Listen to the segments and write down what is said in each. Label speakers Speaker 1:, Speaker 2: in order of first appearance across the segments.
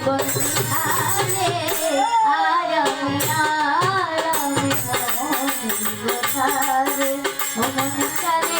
Speaker 1: জীবন ধারে আরাম আরাম মন ধারে মন চালে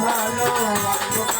Speaker 2: ভালো